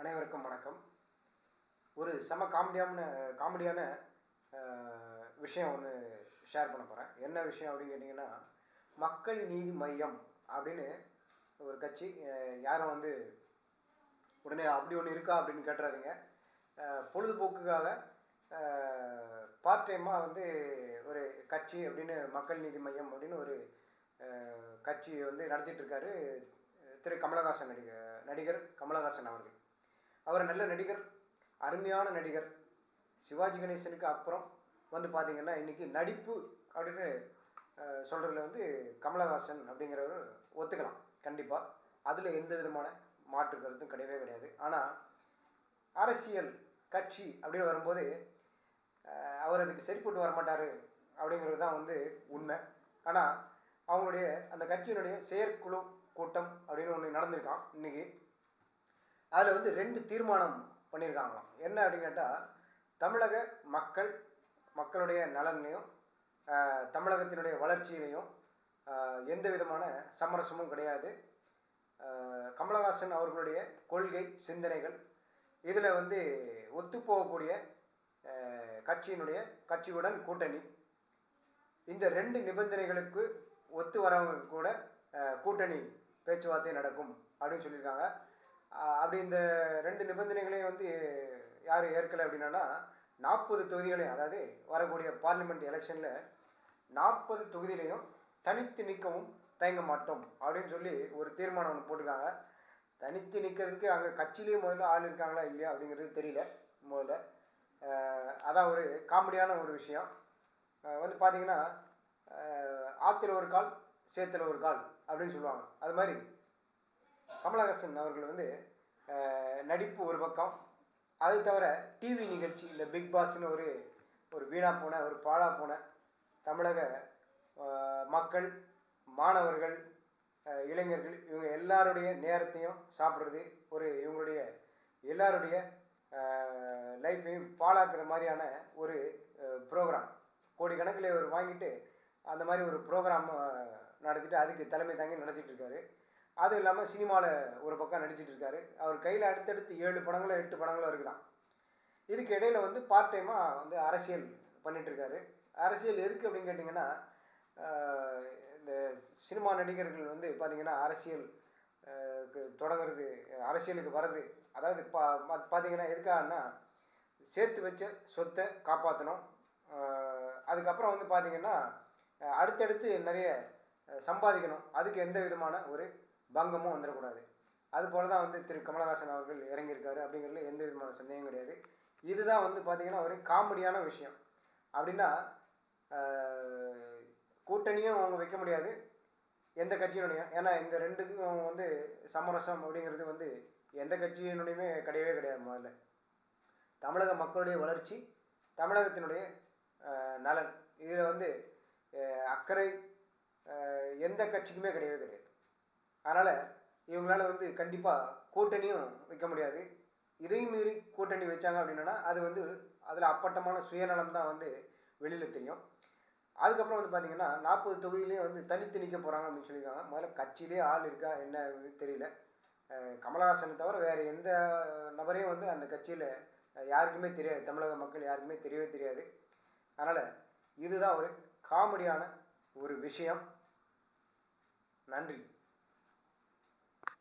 அனைவருக்கும் வணக்கம். ஒரு செம காமெடியான காமெடியான விஷயம் ஒன்று ஷேர் பண்ண போகிறேன் என்ன விஷயம் அப்படின்னு கேட்டிங்கன்னா மக்கள் நீதி மையம் அப்படின்னு ஒரு கட்சி யாரும் வந்து உடனே அப்படி ஒன்று இருக்கா அப்படின்னு கேட்டுறாதீங்க. பொழுதுபோக்குக்காக பார்ட் டைமாக வந்து ஒரு கட்சி அப்படின்னு மக்கள் நீதி மையம் அப்படின்னு ஒரு கட்சியை கட்சி வந்து நடத்திட்டு இருக்காரு திரு கமலஹாசன் நடிகர் நடிகர் கமலஹாசன் அவர்கள். அவர் நல்ல நடிகர் அருமையான நடிகர் சிவாஜி கணேசனுக்கு அப்புறம் வந்து பார்த்தீங்கன்னா இன்னைக்கு நடிப்பு அப்படின்னு சொல்கிறதுல வந்து கமலஹாசன் அப்படிங்கிறவர் ஒத்துக்கலாம் கண்டிப்பாக அதில் எந்த விதமான மாற்று கருத்தும் கிடையவே கிடையாது. ஆனால் அரசியல் கட்சி அப்படின்னு வரும்போது அவர் அதுக்கு சரிப்பட்டு வரமாட்டார் அப்படிங்கிறது தான் வந்து உண்மை. ஆனால் அவங்களுடைய அந்த கட்சியினுடைய செயற்குழு கூட்டம் அப்படின்னு ஒன்று நடந்திருக்கான் இன்னைக்கு. அதில் வந்து ரெண்டு தீர்மானம் பண்ணியிருக்காங்களாம் என்ன அப்படின்னு கேட்டால் தமிழக மக்கள் மக்களுடைய நலனையும் தமிழகத்தினுடைய வளர்ச்சியிலையும் எந்த விதமான சமரசமும் கிடையாது. கமலஹாசன் அவர்களுடைய கொள்கை சிந்தனைகள் இதில் வந்து ஒத்துப்போகக்கூடிய கட்சியினுடைய கட்சியுடன் கூட்டணி. இந்த ரெண்டு நிபந்தனைகளுக்கு ஒத்து வரவங்க கூட கூட்டணி பேச்சுவார்த்தை நடக்கும் அப்படின்னு சொல்லியிருக்காங்க. அப்படி இந்த ரெண்டு நிபந்தனைகளையும் வந்து யார் ஏற்கலை அப்படின்னா நாற்பது தொகுதிகளையும் அதாவது வரக்கூடிய பார்லிமெண்ட் எலெக்ஷனில் நாற்பது தொகுதியிலையும் தனித்து நிற்கவும் தயங்க மாட்டோம் அப்படின்னு சொல்லி ஒரு தீர்மானம் ஒன்று போட்டிருக்காங்க. தனித்து நிற்கிறதுக்கு அங்கே கட்சியிலேயே முதல்ல ஆள் இருக்காங்களா இல்லையா அப்படிங்கிறது தெரியல முதல்ல. அதான் ஒரு காமெடியான ஒரு விஷயம். வந்து பார்த்தீங்கன்னா ஆற்றுல ஒரு கால் சேத்துல ஒரு கால் அப்படின்னு சொல்லுவாங்க. அது மாதிரி கமலஹாசன் அவர்கள் வந்து நடிப்பு ஒரு பக்கம். அது தவிர டிவி நிகழ்ச்சி இந்த பிக் பாஸ்னு ஒரு ஒரு வீணா போன ஒரு பாழா போன தமிழக மக்கள் மாணவர்கள் இளைஞர்கள் இவங்க எல்லாருடைய நேரத்தையும் சாப்பிட்றது ஒரு இவங்களுடைய எல்லாருடைய லைஃப்பையும் பாழாக்குற மாதிரியான ஒரு ப்ரோக்ராம் கோடிக்கணக்கில் இவர் வாங்கிட்டு அந்த மாதிரி ஒரு ப்ரோக்ராம் நடத்திட்டு அதுக்கு தலைமை தாங்கி நடத்திட்டு இருக்காரு. அது இல்லாமல் சினிமாவில் ஒரு பக்கம் நடிச்சிட்டு இருக்காரு. அவர் கையில் அடுத்தடுத்து ஏழு படங்களோ எட்டு படங்களோ இருக்குதான். இதுக்கு இடையில வந்து பார்ட் டைமாக வந்து அரசியல் பண்ணிட்டு இருக்காரு. அரசியல் எதுக்கு அப்படின்னு கேட்டிங்கன்னா இந்த சினிமா நடிகர்கள் வந்து பார்த்தீங்கன்னா அரசியல் தொடங்குறது அரசியலுக்கு வர்றது அதாவது பா பார்த்தீங்கன்னா எதுக்காகன்னா சேர்த்து வச்ச சொத்தை காப்பாற்றணும் அதுக்கப்புறம் வந்து பார்த்தீங்கன்னா அடுத்தடுத்து நிறைய சம்பாதிக்கணும். அதுக்கு எந்த விதமான ஒரு பங்கமும் வந்துடக்கூடாது. அது போல தான் வந்து திரு கமலஹாசன் அவர்கள் இறங்கியிருக்காரு அப்படிங்கிறதுல எந்த விதமான சந்தேகம் கிடையாது. இதுதான் வந்து பார்த்தீங்கன்னா ஒரு காமெடியான விஷயம். அப்படின்னா கூட்டணியும் அவங்க வைக்க முடியாது. எந்த கட்சியினுடையும். ஏன்னா இந்த ரெண்டுக்கும் வந்து சமரசம் அப்படிங்கிறது வந்து எந்த கட்சியினுடையுமே கிடையவே கிடையாது முதல்ல. தமிழக மக்களுடைய வளர்ச்சி தமிழகத்தினுடைய நலன். இதில் வந்து அக்கறை எந்த கட்சிக்குமே கிடையவே கிடையாது. அதனால் இவங்களால வந்து கண்டிப்பாக கூட்டணியும் வைக்க முடியாது. இதையும் மீறி கூட்டணி வச்சாங்க அப்படின்னா அது வந்து அதில் அப்பட்டமான சுயநலம் தான் வந்து வெளியில் தெரியும். அதுக்கப்புறம் வந்து பார்த்தீங்கன்னா நாற்பது தொகுதியிலையும் வந்து தனித்து நிற்க போகிறாங்க அப்படின்னு சொல்லியிருக்காங்க. முதல்ல கட்சியிலே ஆள் இருக்கா என்ன தெரியல. கமலஹாசனை தவிர வேறு எந்த நபரையும் வந்து அந்த கட்சியில் யாருக்குமே தெரியாது. தமிழக மக்கள் யாருக்குமே தெரியவே தெரியாது. அதனால் இதுதான் ஒரு காமெடியான ஒரு விஷயம். நன்றி.